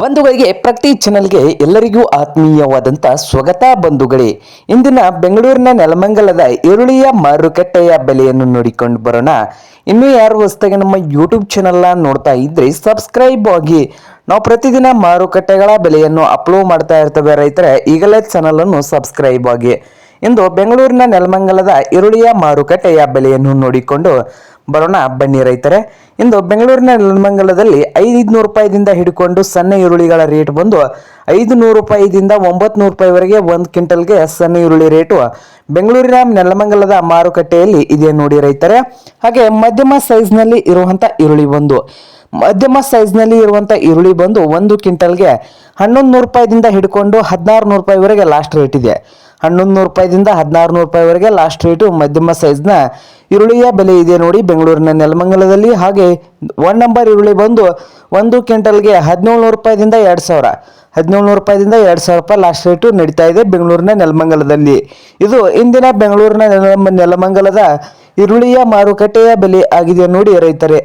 ಬಂಧುಗಳಿಗೆ ಪ್ರತಿ ಚಾನೆಲ್ಗೆ ಎಲ್ಲರಿಗೂ ಆತ್ಮೀಯವಾದಂಥ ಸ್ವಾಗತ ಬಂಧುಗಳೇ. ಇಂದಿನ ಬೆಂಗಳೂರಿನ ನೆಲಮಂಗಲದ ಈರುಳ್ಳಿಯ ಮಾರುಕಟ್ಟೆಯ ಬೆಲೆಯನ್ನು ನೋಡಿಕೊಂಡು ಬರೋಣ. ಇನ್ನೂ ಯಾರು ಹೊಸದಾಗಿ ನಮ್ಮ ಯೂಟ್ಯೂಬ್ ಚಾನೆಲ್ನ ನೋಡ್ತಾ ಇದ್ರೆ ಸಬ್ಸ್ಕ್ರೈಬ್ ಆಗಿ. ನಾವು ಪ್ರತಿದಿನ ಮಾರುಕಟ್ಟೆಗಳ ಬೆಲೆಯನ್ನು ಅಪ್ಲೋಡ್ ಮಾಡ್ತಾ ಇರ್ತೇವೆ ರೈತರೆ, ಈಗಲೇ ಚಾನಲನ್ನು ಸಬ್ಸ್ಕ್ರೈಬ್ ಆಗಿ. ಇಂದು ಬೆಂಗಳೂರಿನ ನೆಲಮಂಗಲದ ಈರುಳ್ಳಿಯ ಮಾರುಕಟ್ಟೆಯ ಬೆಲೆಯನ್ನು ನೋಡಿಕೊಂಡು ಬರೋಣ. ಬನ್ನಿ ರೈತರೆ, ಇಂದು ಬೆಂಗಳೂರಿನ ನೆಲಮಂಗಲದಲ್ಲಿ ಐದುನೂರು ರೂಪಾಯಿದಿಂದ ಹಿಡ್ಕೊಂಡು ಸಣ್ಣ ಈರುಳ್ಳಿಗಳ ರೇಟ್ ಬಂದು ಐದು ನೂರು ರೂಪಾಯಿದಿಂದ ಒಂಬತ್ತು ನೂರು ರೂಪಾಯಿವರೆಗೆ ಒಂದು ಕ್ವಿಂಟಲ್ಗೆ ಸಣ್ಣ ಈರುಳ್ಳಿ ರೇಟು ಬೆಂಗಳೂರಿನ ನೆಲಮಂಗಲದ ಮಾರುಕಟ್ಟೆಯಲ್ಲಿ ಇದೆ ನೋಡಿ ರೈತರೆ. ಹಾಗೆ ಮಧ್ಯಮ ಸೈಜ್ನಲ್ಲಿ ಇರುವಂಥ ಈರುಳ್ಳಿ ಒಂದು ಮಧ್ಯಮ ಸೈಜ್ನಲ್ಲಿ ಇರುವಂಥ ಈರುಳ್ಳಿ ಬಂದು ಒಂದು ಕ್ವಿಂಟಲ್ಗೆ ಹನ್ನೊಂದು ನೂರು ರೂಪಾಯಿದಿಂದ ಹಿಡ್ಕೊಂಡು ಹದಿನಾರು ನೂರು ರೂಪಾಯಿವರೆಗೆ ಲಾಸ್ಟ್ ರೇಟ್ ಇದೆ. ಹನ್ನೊಂದು ನೂರು ರೂಪಾಯಿದಿಂದ ಹದಿನಾರು ನೂರು ರೂಪಾಯಿವರೆಗೆ ಲಾಸ್ಟ್ ರೇಟು ಮಧ್ಯಮ ಸೈಜ್ನ ಈರುಳ್ಳಿಯ ಬೆಲೆ ಇದೆ ನೋಡಿ ಬೆಂಗಳೂರಿನ ನೆಲಮಂಗಲದಲ್ಲಿ. ಹಾಗೆ ಒನ್ ನಂಬರ್ ಈರುಳ್ಳಿ ಬಂದು ಒಂದು ಕ್ವಿಂಟಲ್ಗೆ ಹದಿನೇಳು ನೂರು ರೂಪಾಯಿದಿಂದ ಎರಡು ಸಾವಿರ. ಹದಿನೇಳು ನೂರು ರೂಪಾಯಿದಿಂದ ಎರಡು ಸಾವಿರ ರೂಪಾಯಿ ಲಾಸ್ಟ್ ರೇಟು ನಡೀತಾ ಇದೆ ಬೆಂಗಳೂರಿನ ನೆಲಮಂಗಲದಲ್ಲಿ. ಇದು ಇಂದಿನ ಬೆಂಗಳೂರಿನ ನೆಲ ನೆಲಮಂಗಲದ ಈರುಳ್ಳಿಯ ಮಾರುಕಟ್ಟೆಯ ಬೆಲೆ ಆಗಿದೆ ನೋಡಿ ರೈತರೆ.